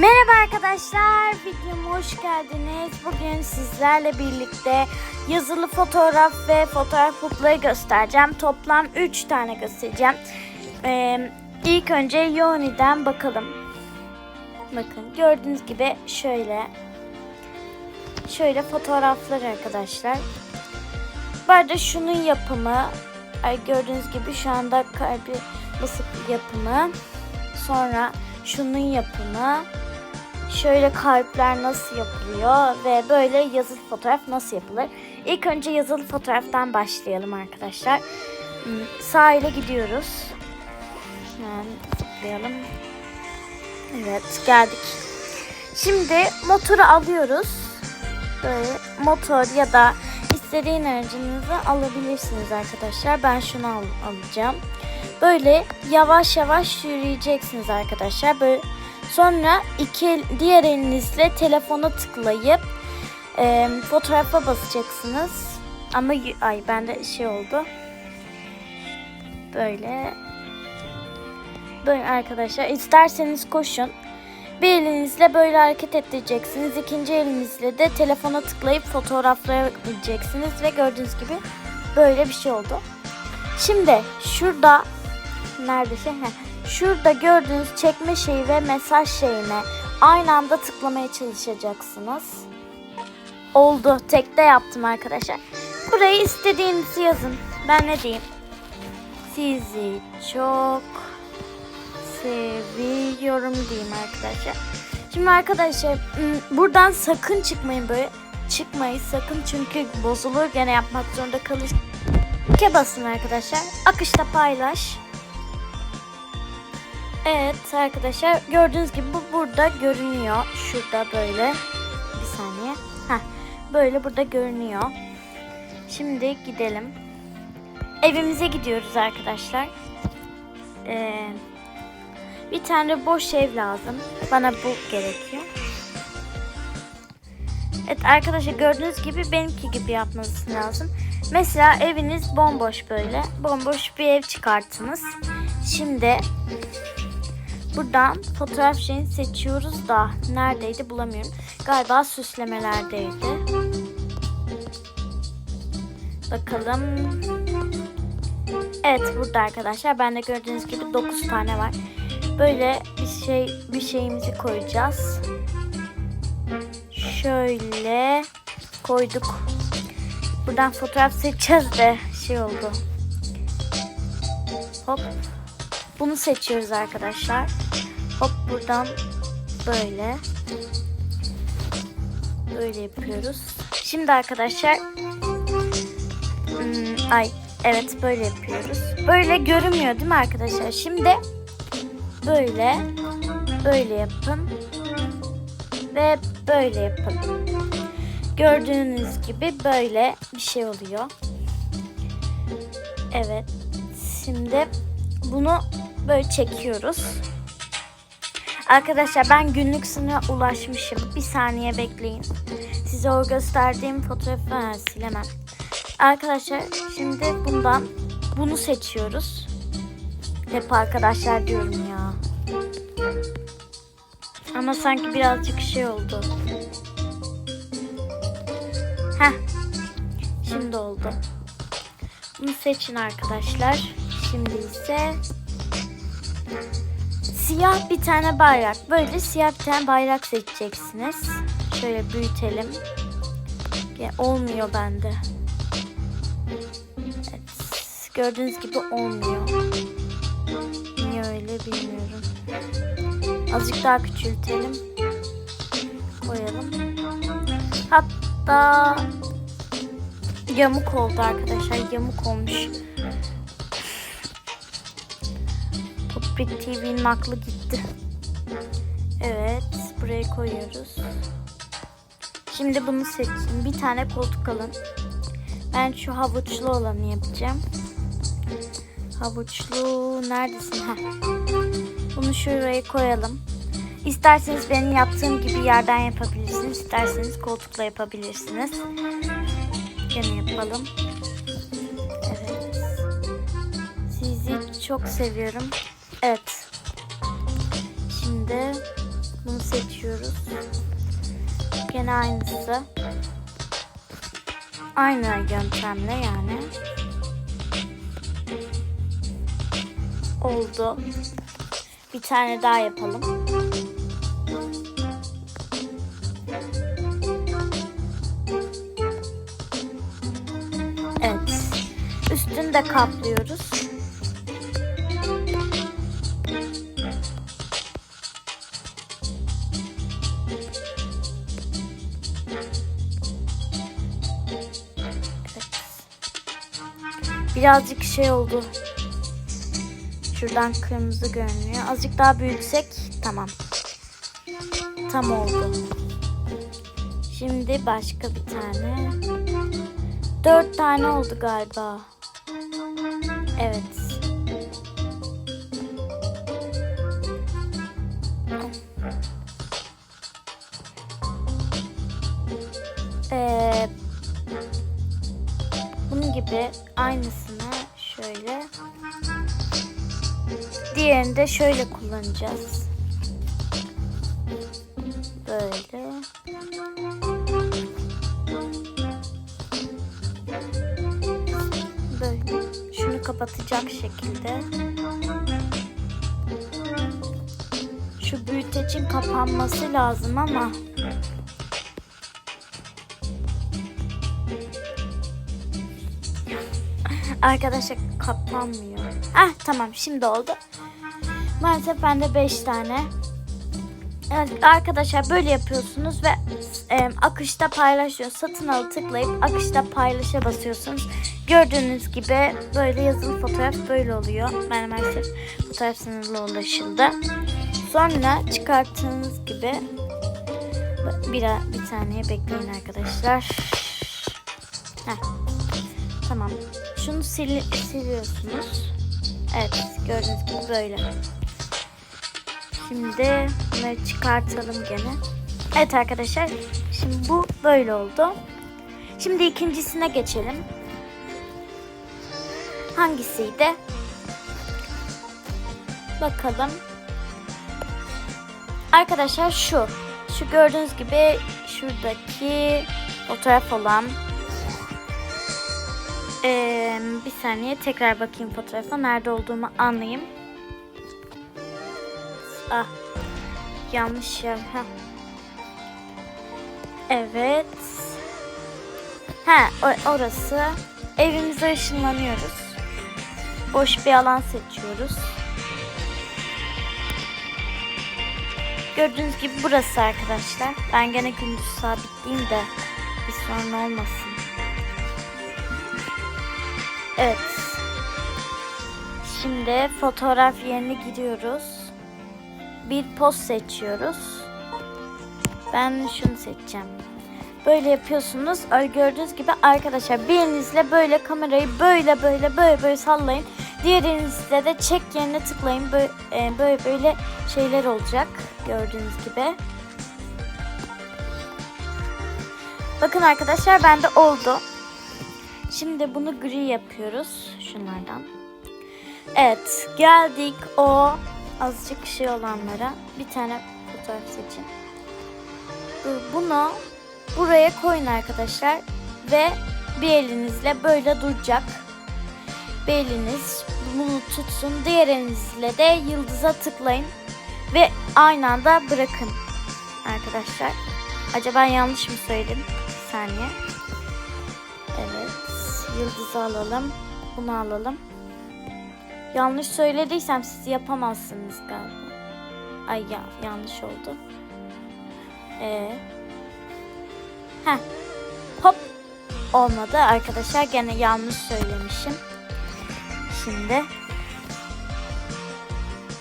Merhaba arkadaşlar, videoma hoş geldiniz. Bugün sizlerle birlikte yazılı fotoğraf ve fotoğraf bukları göstereceğim. Toplam 3 tane göstereceğim. Ee, ilk önce Yoni'den bakalım. Bakın gördüğünüz gibi şöyle. Şöyle fotoğraflar arkadaşlar. Bu arada şunun yapımı, gördüğünüz gibi şu anda kalbi basıp yapımı. Sonra şunun yapımı, şöyle kalpler nasıl yapılıyor ve böyle yazılı fotoğraf nasıl yapılır. İlk önce yazılı fotoğraftan başlayalım arkadaşlar. Hmm, Sahile gidiyoruz. Hemen tıklayalım. Evet geldik. Şimdi motoru alıyoruz. Böyle motor ya da istediğin aracınızı alabilirsiniz arkadaşlar. Ben şunu al alacağım. Böyle yavaş yavaş yürüyeceksiniz arkadaşlar. Böyle sonra iki diğer elinizle telefona tıklayıp e, fotoğrafa basacaksınız. Ama ay bende şey oldu. Böyle böyle arkadaşlar isterseniz koşun. Bir elinizle böyle hareket ettireceksiniz. İkinci elinizle de telefona tıklayıp fotoğraflara gideceksiniz ve gördüğünüz gibi böyle bir şey oldu. Şimdi şurada nerede şey? Şurada gördüğünüz çekme şeyi ve mesaj şeyine aynı anda tıklamaya çalışacaksınız. Oldu. Tekte yaptım arkadaşlar. Burayı istediğinizi yazın. Ben ne diyeyim? Sizi çok seviyorum diyeyim arkadaşlar. Şimdi arkadaşlar buradan sakın çıkmayın böyle. Çıkmayın sakın çünkü bozulur. Gene yapmak zorunda kalır. Ke basın arkadaşlar. Akışta paylaş. Evet arkadaşlar gördüğünüz gibi bu burada görünüyor. Şurada böyle. Bir saniye. Heh, böyle burada görünüyor. Şimdi gidelim. Evimize gidiyoruz arkadaşlar. Ee, bir tane boş ev lazım. Bana bu gerekiyor. Evet arkadaşlar gördüğünüz gibi benimki gibi yapmanız lazım. Mesela eviniz bomboş böyle. Bomboş bir ev çıkarttınız. Şimdi buradan fotoğraf şeyini seçiyoruz da neredeydi bulamıyorum. Galiba süslemelerdeydi. Bakalım. Evet burada arkadaşlar. Bende gördüğünüz gibi 9 tane var. Böyle bir şey bir şeyimizi koyacağız. Şöyle koyduk. Buradan fotoğraf seçeceğiz de şey oldu. Hop. Bunu seçiyoruz arkadaşlar. Hop buradan böyle. Böyle yapıyoruz. Şimdi arkadaşlar hmm, ay evet böyle yapıyoruz. Böyle görünmüyor değil mi arkadaşlar? Şimdi böyle böyle yapın ve böyle yapın. Gördüğünüz gibi böyle bir şey oluyor. Evet. Şimdi bunu böyle çekiyoruz. Arkadaşlar ben günlük sınıra ulaşmışım. Bir saniye bekleyin. Size o gösterdiğim fotoğrafı ha, silemem. Arkadaşlar şimdi bundan bunu seçiyoruz. Hep arkadaşlar diyorum ya. Ama sanki birazcık şey oldu. Heh. Şimdi oldu. Bunu seçin arkadaşlar. Şimdi ise siyah bir tane bayrak. Böyle siyah bir tane bayrak seçeceksiniz. Şöyle büyütelim. Ya, olmuyor bende. Evet. Gördüğünüz gibi olmuyor. Niye öyle bilmiyorum. Azıcık daha küçültelim. Koyalım. Hatta yamuk oldu arkadaşlar. Yamuk olmuş. Poprik TV'nin aklı gitti. Evet. Buraya koyuyoruz. Şimdi bunu seçin. Bir tane koltuk alın. Ben şu havuçlu olanı yapacağım. Havuçlu neredesin? Heh. Bunu şuraya koyalım. İsterseniz benim yaptığım gibi yerden yapabilirsiniz. İsterseniz koltukla yapabilirsiniz. Gene yapalım. Evet. Sizi çok seviyorum. Evet. Şimdi Bunu seçiyoruz. Gene aynısı. Aynı yöntemle yani. Oldu. Bir tane daha yapalım. Evet. Üstünü de kaplıyoruz. Birazcık şey oldu. Şuradan kırmızı görünüyor. Azıcık daha büyütsek tamam. Tam oldu. Şimdi başka bir tane. Dört tane oldu galiba. Evet. Ee, bunun gibi aynısını diğerini de şöyle kullanacağız. Böyle. Böyle. Şunu kapatacak şekilde. Şu büyütecin kapanması lazım ama Arkadaşlar kapanmıyor. Ah tamam şimdi oldu. Maalesef bende 5 tane. Evet arkadaşlar böyle yapıyorsunuz ve e, akışta paylaşıyor. Satın al tıklayıp akışta paylaşa basıyorsunuz. Gördüğünüz gibi böyle yazılı fotoğraf böyle oluyor. Ben maalesef fotoğraf sınırlı ulaşıldı. Sonra çıkarttığınız gibi bir, bir saniye bekleyin arkadaşlar. Heh. Tamam. Şunu sil siliyorsunuz. Evet gördüğünüz gibi böyle. Şimdi bunları çıkartalım gene. Evet arkadaşlar. Şimdi bu böyle oldu. Şimdi ikincisine geçelim. Hangisiydi? Bakalım. Arkadaşlar şu. Şu gördüğünüz gibi şuradaki fotoğraf olan ee, bir saniye tekrar bakayım fotoğrafa. Nerede olduğumu anlayayım. Ah. Yanlış yer. Heh. Evet. Ha, orası. Evimize ışınlanıyoruz. Boş bir alan seçiyoruz. Gördüğünüz gibi burası arkadaşlar. Ben gene gündüz sabitleyeyim de bir sorun olmasın. Evet. Şimdi fotoğraf yerine giriyoruz. Bir poz seçiyoruz. Ben şunu seçeceğim. Böyle yapıyorsunuz. Öyle gördüğünüz gibi arkadaşlar bir elinizle böyle kamerayı böyle böyle böyle böyle sallayın. Diğer elinizle de çek yerine tıklayın. Böyle böyle, böyle şeyler olacak. Gördüğünüz gibi. Bakın arkadaşlar bende oldu. Şimdi bunu gri yapıyoruz şunlardan. Evet geldik o azıcık şey olanlara. Bir tane fotoğraf seçin. Bunu buraya koyun arkadaşlar. Ve bir elinizle böyle duracak. Bir eliniz bunu tutsun. Diğer elinizle de yıldıza tıklayın. Ve aynı anda bırakın arkadaşlar. Acaba yanlış mı söyledim? Bir saniye. Evet. Yıldızı alalım. Bunu alalım. Yanlış söylediysem siz yapamazsınız galiba. Ay ya yanlış oldu. Ee. Heh. Hop. Olmadı arkadaşlar. Gene yanlış söylemişim. Şimdi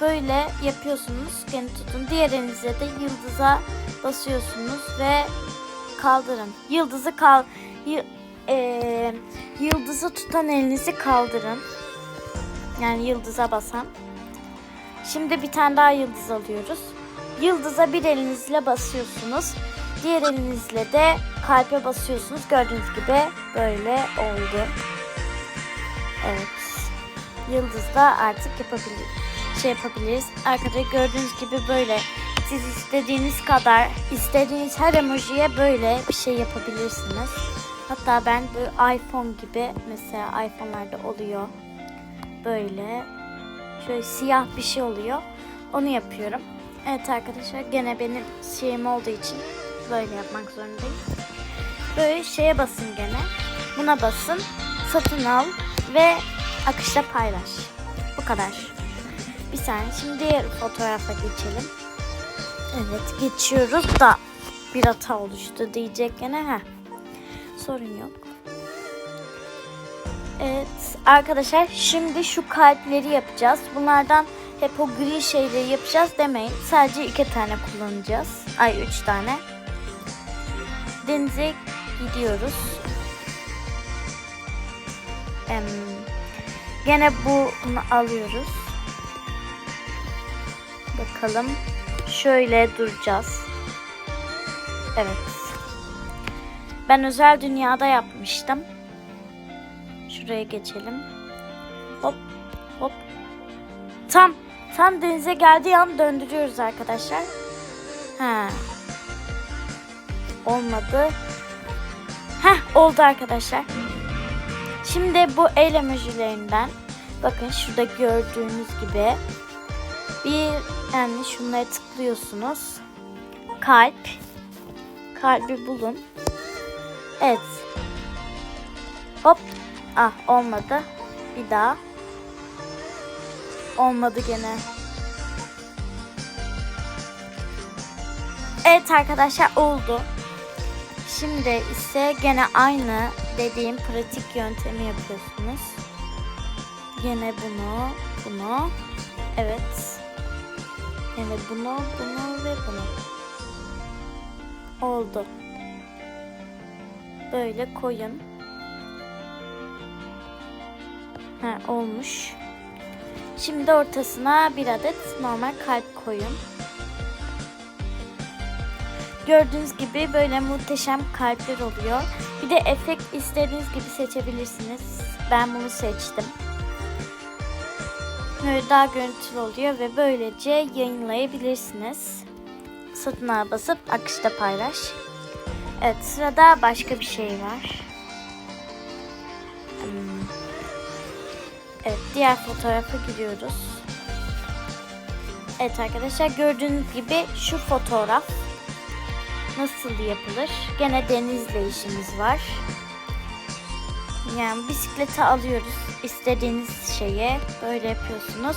böyle yapıyorsunuz. Gene tutun. Diğer elinizle de yıldıza basıyorsunuz ve kaldırın. Yıldızı kal y- eee, yıldızı tutan elinizi kaldırın. Yani yıldıza basan. Şimdi bir tane daha yıldız alıyoruz. Yıldıza bir elinizle basıyorsunuz. Diğer elinizle de kalpe basıyorsunuz. Gördüğünüz gibi böyle oldu. Evet. Yıldızda artık yapabilir, şey yapabiliriz. Arkada gördüğünüz gibi böyle Siz istediğiniz kadar, istediğiniz her emojiye böyle bir şey yapabilirsiniz. Hatta ben bu iPhone gibi mesela iPhone'larda oluyor. Böyle şöyle siyah bir şey oluyor. Onu yapıyorum. Evet arkadaşlar gene benim şeyim olduğu için böyle yapmak zorundayım. Böyle şeye basın gene. Buna basın. Satın al ve akışta paylaş. Bu kadar. Bir saniye. Şimdi diğer fotoğrafa geçelim. Evet geçiyoruz da bir hata oluştu diyecek gene. Heh. Sorun yok. Evet arkadaşlar şimdi şu kalpleri yapacağız. Bunlardan hep o gri şeyleri yapacağız demeyin. Sadece iki tane kullanacağız. Ay üç tane. Denize gidiyoruz. Em, gene bunu alıyoruz. Bakalım. Şöyle duracağız. Evet. Ben özel dünyada yapmıştım. Şuraya geçelim. Hop hop. Tam tam denize geldiği an döndürüyoruz arkadaşlar. Ha. Olmadı. Heh oldu arkadaşlar. Şimdi bu el emojilerinden bakın şurada gördüğünüz gibi bir yani şunları tıklıyorsunuz. Kalp. Kalbi bulun. Evet. Hop. Ah olmadı. Bir daha. Olmadı gene. Evet arkadaşlar oldu. Şimdi ise gene aynı dediğim pratik yöntemi yapıyorsunuz. Yine bunu, bunu. Evet. Yine bunu, bunu ve bunu. Oldu. Böyle koyun. Ha, olmuş. Şimdi ortasına bir adet normal kalp koyun. Gördüğünüz gibi böyle muhteşem kalpler oluyor. Bir de efekt istediğiniz gibi seçebilirsiniz. Ben bunu seçtim. Böyle daha görüntülü oluyor ve böylece yayınlayabilirsiniz. Satın al basıp akışta paylaş. Evet sırada başka bir şey var. Evet diğer fotoğrafa giriyoruz. Evet arkadaşlar gördüğünüz gibi şu fotoğraf nasıl yapılır? Gene denizle işimiz var. Yani bisikleti alıyoruz. istediğiniz şeye böyle yapıyorsunuz.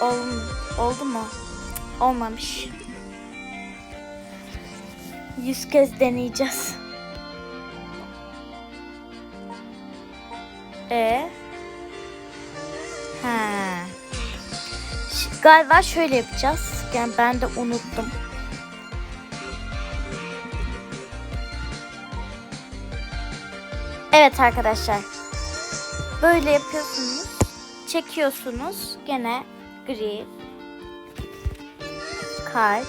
Ol, oldu mu? Olmamış. Yüz kez deneyeceğiz. E Ha. Ş- Galiba şöyle yapacağız. Yani ben de unuttum. Evet arkadaşlar. Böyle yapıyorsunuz. Çekiyorsunuz. Gene gri. Kalp.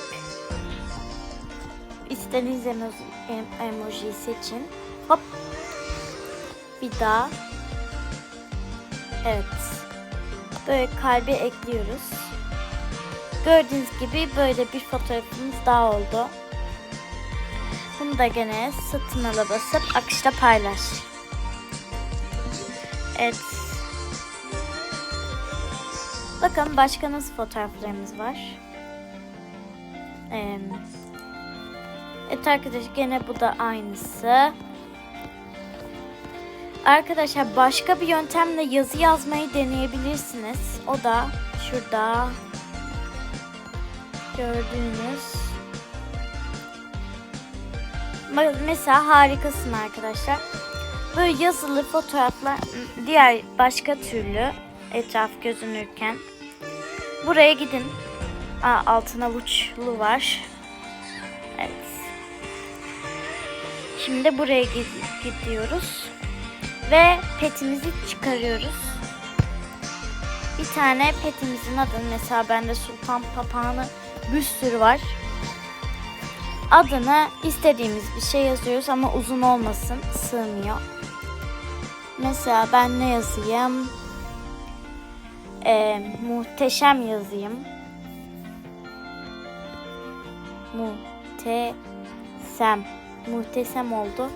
İstediğiniz emoji, em- emojiyi seçin. Hop. Bir daha. Evet. Böyle kalbi ekliyoruz. Gördüğünüz gibi böyle bir fotoğrafımız daha oldu. Bunu da gene satın ala basıp akışta paylaş. Evet. Bakın başka nasıl fotoğraflarımız var. Ee, evet arkadaşlar gene bu da aynısı. Arkadaşlar başka bir yöntemle yazı yazmayı deneyebilirsiniz. O da şurada gördüğünüz Mesela harikasın arkadaşlar. Böyle yazılı fotoğraflar diğer başka türlü etraf gözünürken buraya gidin. Aa, altına avuçlu var. Evet. Şimdi buraya gid- gidiyoruz. Ve petimizi çıkarıyoruz. Bir tane petimizin adını mesela bende sultan papağanı bir sürü var. Adını istediğimiz bir şey yazıyoruz ama uzun olmasın, sığmıyor. Mesela ben ne yazayım? Ee, muhteşem yazayım. Muhteşem. Muhteşem oldu.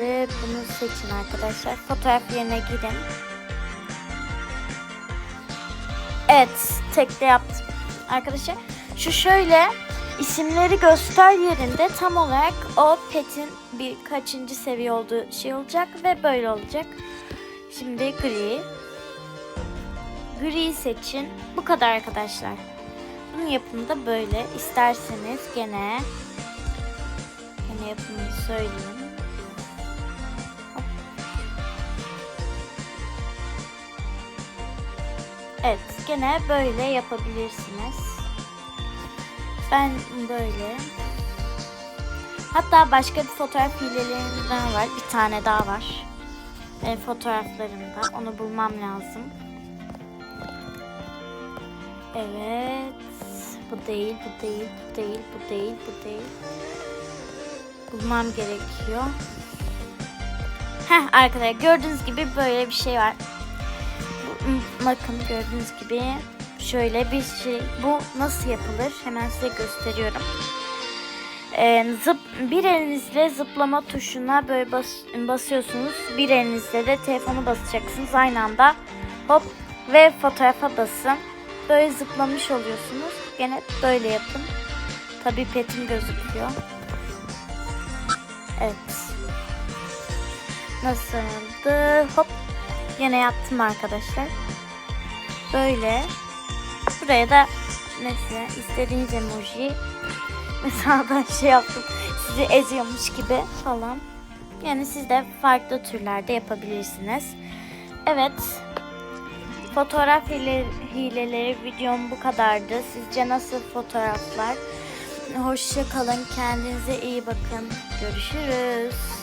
Şimdi bunu seçin arkadaşlar. Fotoğraf yerine gidin. Evet, tekte yaptım. Arkadaşlar şu şöyle isimleri göster yerinde tam olarak o petin bir kaçıncı seviye olduğu şey olacak ve böyle olacak. Şimdi gri. Gri seçin. Bu kadar arkadaşlar. Bunun yapımı da böyle. İsterseniz gene gene yapımını söyleyeyim. Evet, gene böyle yapabilirsiniz. Ben böyle. Hatta başka bir fotoğraf hilelerinden var. Bir tane daha var. E, fotoğraflarımda. Onu bulmam lazım. Evet. Bu değil, bu değil, bu değil, bu değil, bu değil. Bulmam gerekiyor. Heh arkadaşlar gördüğünüz gibi böyle bir şey var. Bakın gördüğünüz gibi şöyle bir şey. Bu nasıl yapılır? Hemen size gösteriyorum. Ee, zıp, bir elinizle zıplama tuşuna böyle bas, basıyorsunuz. Bir elinizle de telefonu basacaksınız aynı anda. Hop ve fotoğrafa basın. Böyle zıplamış oluyorsunuz. Gene böyle yapın. Tabii petim gözüküyor. Evet. Nasıldı? Hop. Yine yaptım arkadaşlar. Böyle. Buraya da mesela istediğiniz emoji mesela ben şey yaptım. Sizi eziyormuş gibi falan. Yani siz de farklı türlerde yapabilirsiniz. Evet. Fotoğraf hile, hileleri videom bu kadardı. Sizce nasıl fotoğraflar? Hoşça kalın. Kendinize iyi bakın. Görüşürüz.